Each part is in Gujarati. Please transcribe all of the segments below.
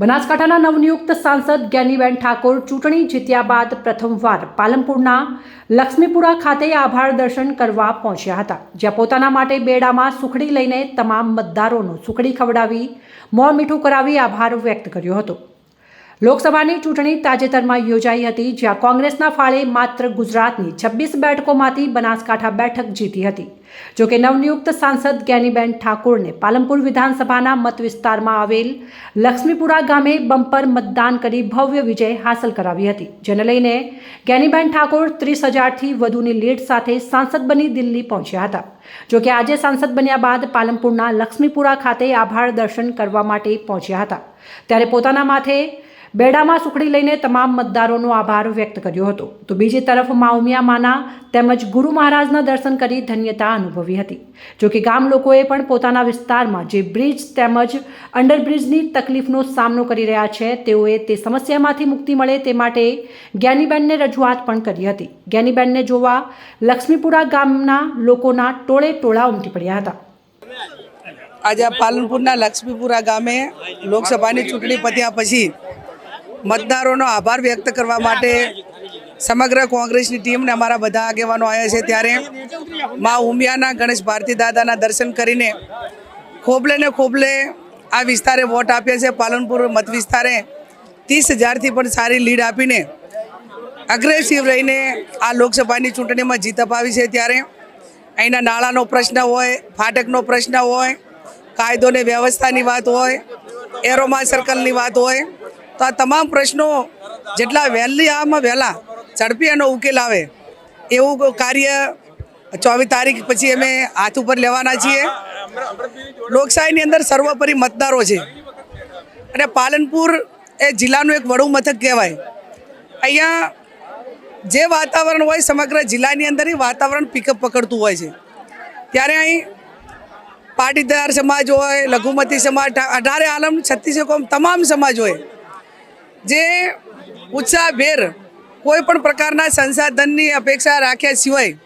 બનાસકાંઠાના નવનિયુક્ત સાંસદ જ્ઞાનીબેન ઠાકોર ચૂંટણી જીત્યા બાદ પ્રથમવાર પાલનપુરના લક્ષ્મીપુરા ખાતે આભાર દર્શન કરવા પહોંચ્યા હતા. જ્યાં પોતાના માટે બેડામાં સુખડી લઈને તમામ મતદારોનું સુખડી ખવડાવી, મોં મીઠું કરાવી આભાર વ્યક્ત કર્યો હતો. લોકસભાની ચૂંટણી તાજેતરમાં યોજાઈ હતી, જ્યાં કોંગ્રેસના ફાળે માત્ર ગુજરાતની છવ્વીસ બેઠકોમાંથી બનાસકાંઠા બેઠક જીતી હતી. જોકે નવનિયુક્ત સાંસદ જ્ઞાનીબેન ઠાકોરને પાલનપુર વિધાનસભાના મત વિસ્તારમાં આવેલ લક્ષ્મીપુરા ગામે બમ્પર મતદાન કરી ભવ્ય વિજય હાંસલ કરાવી હતી, જેને લઈને જ્ઞાનીબેન ઠાકોર ત્રીસ હજારથી વધુની લીડ સાથે સાંસદ બની દિલ્હી પહોંચ્યા હતા. જોકે આજે સાંસદ બન્યા બાદ પાલનપુરના લક્ષ્મીપુરા ખાતે આભાર દર્શન કરવા માટે પહોંચ્યા હતા. ત્યારે પોતાના માથે બેડામાં સુખડી લઈને તમામ મતદારોનો આભાર વ્યક્ત કર્યો હતો. તો બીજી તરફ મા ઉમિયામાના તેમજ ગુરુ મહારાજના દર્શન કરી ધન્યતા અનુભવી હતી. જોકે ગામ લોકોએ પણ પોતાના વિસ્તારમાં જે બ્રિજ તેમજ અંડરબ્રિજની તકલીફનો સામનો કરી રહ્યા છે, તેઓએ તે સમસ્યામાંથી મુક્તિ મળે તે માટે જ્ઞાનીબેનને રજૂઆત પણ કરી હતી. જ્ઞાનીબેનને જોવા લક્ષ્મીપુરા ગામના લોકોના ટોળે ટોળા ઉમટી પડ્યા હતા. આજે પાલનપુરના લક્ષ્મીપુરા ગામે લોકસભાની ચૂંટણી પત્યા પછી મતદારોનો આભાર વ્યક્ત કરવા માટે સમગ્ર કોંગ્રેસની ટીમને અમારા બધા આગેવાનો આવ્યા છે ત્યારે મા ઉમિયાના ગણેશ ભારતી દાદાના દર્શન કરીને ખોબલે ને ખોબલે આ વિસ્તારે વોટ આપ્યા છે. પાલનપુર મત વિસ્તારે ત્રીસ હજારથી પણ સારી લીડ આપીને અગ્રેસિવ રહીને આ લોકસભાની ચૂંટણીમાં જીત અપાવી છે ત્યારે અહીંના નાળાનો પ્રશ્ન હોય, ફાટકનો પ્રશ્ન હોય, કાયદો ને વ્યવસ્થાની વાત હોય એરોમા સર્કલની વાત હોય, તો આ તમામ પ્રશ્નો જેટલા વહેલી આમાં વહેલા ઝડપી એનો ઉકેલ આવે, એવું કાર્ય ચોવીસ તારીખ પછી અમે હાથ ઉપર લેવાના છીએ. લોકશાહીની અંદર સર્વોપરી મતદારો છે. અને પાલનપુર એ જિલ્લાનું એક વડું મથક કહેવાય. અહીંયા જે વાતાવરણ હોય સમગ્ર જિલ્લાની અંદર એ વાતાવરણ પિકઅપ પકડતું હોય છે. ત્યારે અહીં પાટીદાર સમાજ હોય, લઘુમતી સમાજ અઢારે આલમ, છત્તીસે તમામ સમાજ હોય, જે ઉત્સાહભેર કોઈ પણ પ્રકારના સંસાધનની અપેક્ષા રાખ્યા સિવાય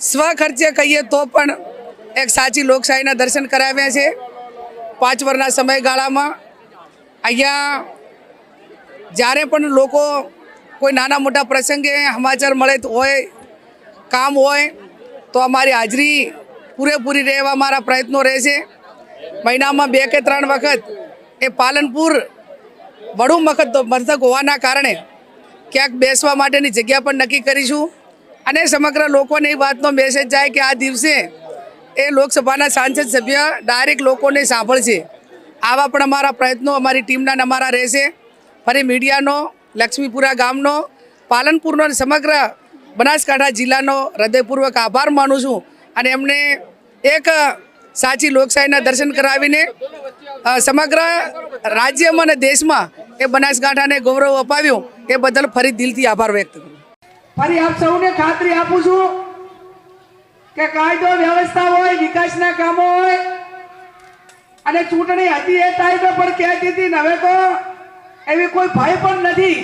સ્વખર્ચે કહીએ તો પણ એક સાચી લોકશાહીના દર્શન કરાવ્યા છે. પાંચ વર્ષના સમયગાળામાં અહીંયા જ્યારે પણ લોકો કોઈ નાના મોટા પ્રસંગે સમાચાર મળે હોય, કામ હોય, તો અમારી હાજરી પૂરેપૂરી રહેવા મારા પ્રયત્નો રહેશે. મહિનામાં બે કે ત્રણ વખત એ પાલનપુર વડું મખત મથક હોવાના કારણે ક્યાંક બેસવા માટેની જગ્યા પણ નક્કી કરીશું. અને સમગ્ર લોકોને એ વાતનો મેસેજ જાય કે આ દિવસે એ લોકસભાના સાંસદ સભ્ય ડાયરેક્ટ લોકોને સાંભળશે. આવા પણ અમારા પ્રયત્નો અમારી ટીમના અમારા રહેશે. ફરી મીડિયાનો, લક્ષ્મીપુરા ગામનો, પાલનપુરનો સમગ્ર બનાસકાંઠા જિલ્લાનો હૃદયપૂર્વક આભાર માનું છું. અને એમને એક સાચી લોકશાહીના દર્શન કરાવીને સમગ્ર રાજ્યમાં અને દેશમાં એ બનાસકાંઠાને ગૌરવ અપાવ્યું, એ બદલ ફરી દિલથી આભાર વ્યક્ત કરું. ફરી આપ સૌને ખાતરી આપું છું કે કાયદો વ્યવસ્થા હોય, વિકાસના કામો હોય, અને ચૂંટણી હતી એ ટાઈમે પણ કહેતી હતી હવે તો એવી કોઈ ભય પણ નથી.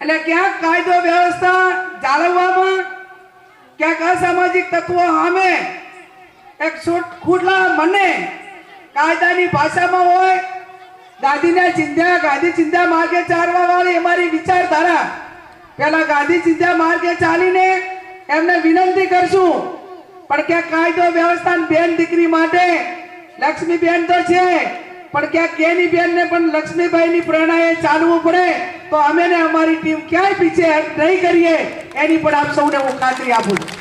એટલે ક્યાંક કાયદો વ્યવસ્થા જાળવવામાં, ક્યાંક અસામાજિક તત્વો સામે એક ખુલ્લા મને. કાયદાની ભાષામાં હોય, ગાંધીને ચિંધ્યા, ગાંધી ચિંધ્યા માર્ગે ચાલવા વાળી અમારી વિચારધારા. પેલા ગાંધી ચિંધ્યા માર્ગે ચાલીને એમને વિનંતી કરશું. પણ કે કાયદો વ્યવસ્થા બેન દીકરી માટે લક્ષ્મી બેન તો છે, પણ ક્યાંક કેની બેન ને પણ લક્ષ્મીબાઈ ની પ્રેરણાએ ચાલવું પડે, તો અમે ને અમારી ટીમ ક્યાંય પીછે નહીં કરીએ. એની પણ આપ સૌને હું ખાતરી આપું છું.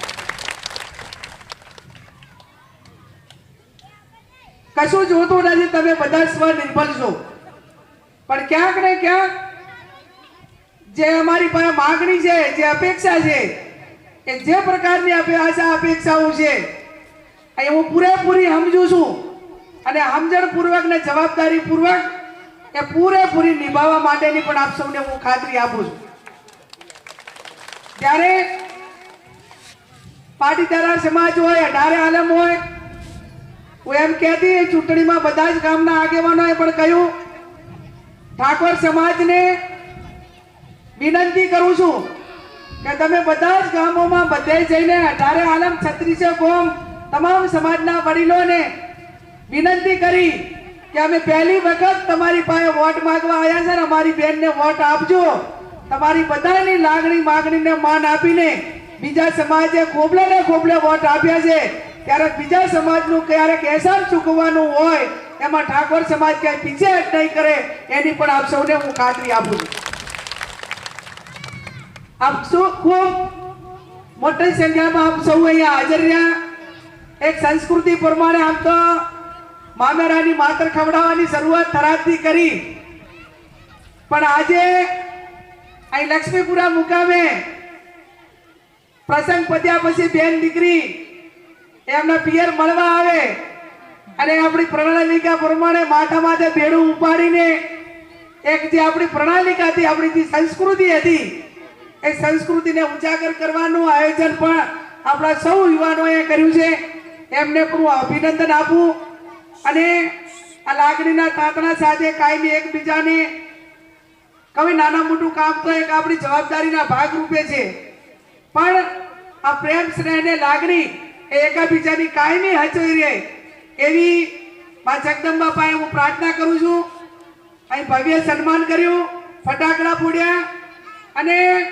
કશું જોતું નથી, તમે બધા સ્વનિર્ભર છો. પણ ક્યાંક ને ક્યાંક જે અમારી પાસે માગણી છે, જે અપેક્ષા છે, કે જે પ્રકારની આશા અપેક્ષાઓ છે, એ હું પૂરેપૂરી સમજુ છું. અને સમજણ પૂર્વક ને જવાબદારી પૂર્વક એ પૂરેપૂરી નિભાવવા માટેની પણ આપ સૌને હું ખાતરી આપું છું. ત્યારે પાટીદાર સમાજ હોય, અઢારે આલમ હોય હું એમ કહેતી ચૂંટણીમાં બધા જ ગામના આગેવાનોએ પણ કહ્યું, ઠાકોર સમાજને વિનંતી કરું છું કે તમે બધા જ ગામોમાં બધે જઈને અઢારે આલમ છત્રીસે કોમ તમામ સમાજના વડીલોને વિનંતી કરી કે અમે પહેલી વખત તમારી પાસે વોટ માંગવા આવ્યા છે ને અમારી બેનને વોટ આપજો. તમારી બધાની લાગણી માગણીને માન આપીને બીજા સમાજે ખોબલે ને ખોબલે વોટ આપ્યા છે. ત્યારે બીજા સમાજનું ક્યારેક એહસાન ચૂકવવાનું હોય, એમાં ઠાકોર સમાજ ક્યાંય પીછે નહીં કરે, એની પણ આપ સૌને હું ખાતરી આપું છું. આપ શું ખૂબ મોટી સંખ્યામાં આપ સૌ અહીંયા હાજર રહ્યા. એક સંસ્કૃતિ પ્રમાણે આમ તો મામેરાની માતર ખવડાવવાની શરૂઆત થરાદથી કરી. પણ આજે અહીં લક્ષ્મીપુરા મુકામે પ્રસંગ પત્યા પછી બેન દીકરી એમના પિયર મળવા આવે. અને આપણી પ્રણાલિકા પ્રમાણે માથા માથે ભેડું ઉપાડીને એક જે આપણી પ્રણાલિકા હતી આપણી જે સંસ્કૃતિ હતી, એ સંસ્કૃતિને ઉજાગર કરવાનું આયોજન પણ આપણા સૌ યુવાનોએ કર્યું છે. એમને પણ હું અભિનંદન આપું. અને આ લાગણીના તાતણા સાથે કાયમી એકબીજાને કવિ નાના મોટું કામ તો એક આપણી જવાબદારીના ભાગ રૂપે છે. પણ આ પ્રેમ સ્નેહ ને લાગણી એ એકાબીજાની કાયમી હચવી રહે. એવી મા જગદંબા પાસે હું પ્રાર્થના કરું છું. અહીં ભવ્ય સન્માન કર્યું. ફટાકડા ફોડ્યા. અને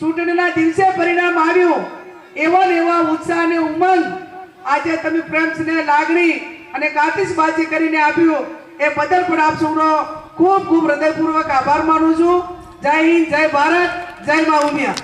ચૂંટણીના દિવસે પરિણામ આવ્યું. એવા એવા ઉત્સાહ અને ઉમંગ આજે તમે પ્રેમ સ્નેહ, લાગણી અને કાતિશબાજી કરીને આપ્યું. એ બદલ પણ આપ સૌનો ખૂબ ખૂબ હૃદયપૂર્વક આભાર માનું છું. જય હિન્દ, જય ભારત, જય મા ઉમિયા.